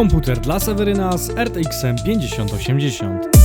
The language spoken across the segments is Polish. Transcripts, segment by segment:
Komputer dla Seweryna z RTX 5080.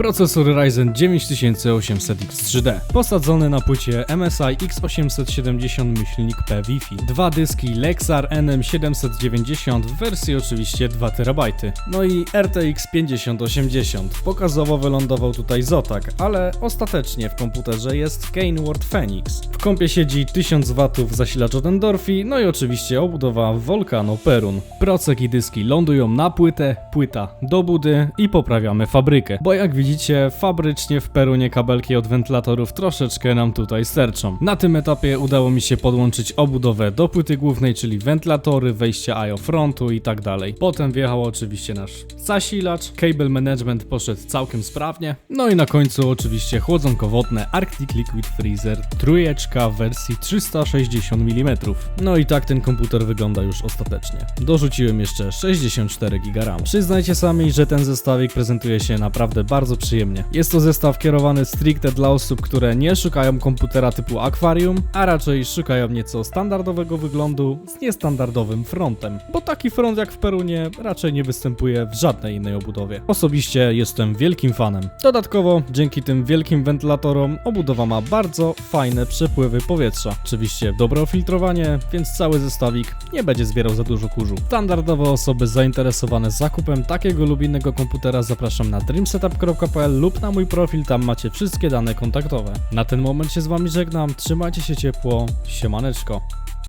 Procesor Ryzen 9800X3D, posadzony na płycie MSI X870 myślnik P Wi-Fi. Dwa dyski Lexar NM790 w wersji oczywiście 2 TB. No i RTX 5080. Pokazowo wylądował tutaj Zotac, ale ostatecznie w komputerze jest Gainward Phoenix. W kompie siedzi 1000 W zasilacz od Endorphi, no i oczywiście obudowa Volcano Perun. Procek i dyski lądują na płytę, płyta do budy i poprawiamy fabrykę. Bo jak widzicie, fabrycznie w Perunie kabelki od wentylatorów troszeczkę nam tutaj sterczą. Na tym etapie udało mi się podłączyć obudowę do płyty głównej, czyli wentylatory, wejście IO frontu i tak dalej. Potem wjechał oczywiście nasz zasilacz, cable management poszedł całkiem sprawnie. No i na końcu oczywiście chłodzonko wodne Arctic Liquid Freezer trójeczka w wersji 360 mm. No i tak ten komputer wygląda już ostatecznie. Dorzuciłem jeszcze 64 GB RAM. Przyznajcie sami, że ten zestawik prezentuje się naprawdę bardzo przyjemnie. Jest to zestaw kierowany stricte dla osób, które nie szukają komputera typu akwarium, a raczej szukają nieco standardowego wyglądu z niestandardowym frontem. Bo taki front jak w Perunie raczej nie występuje w żadnej innej obudowie. Osobiście jestem wielkim fanem. Dodatkowo, dzięki tym wielkim wentylatorom, obudowa ma bardzo fajne przepływy powietrza. Oczywiście dobre filtrowanie, więc cały zestawik nie będzie zbierał za dużo kurzu. Standardowo osoby zainteresowane zakupem takiego lub innego komputera zapraszam na dreamsetup.pl lub na mój profil, tam macie wszystkie dane kontaktowe. Na ten moment się z wami żegnam, trzymajcie się ciepło, siemaneczko.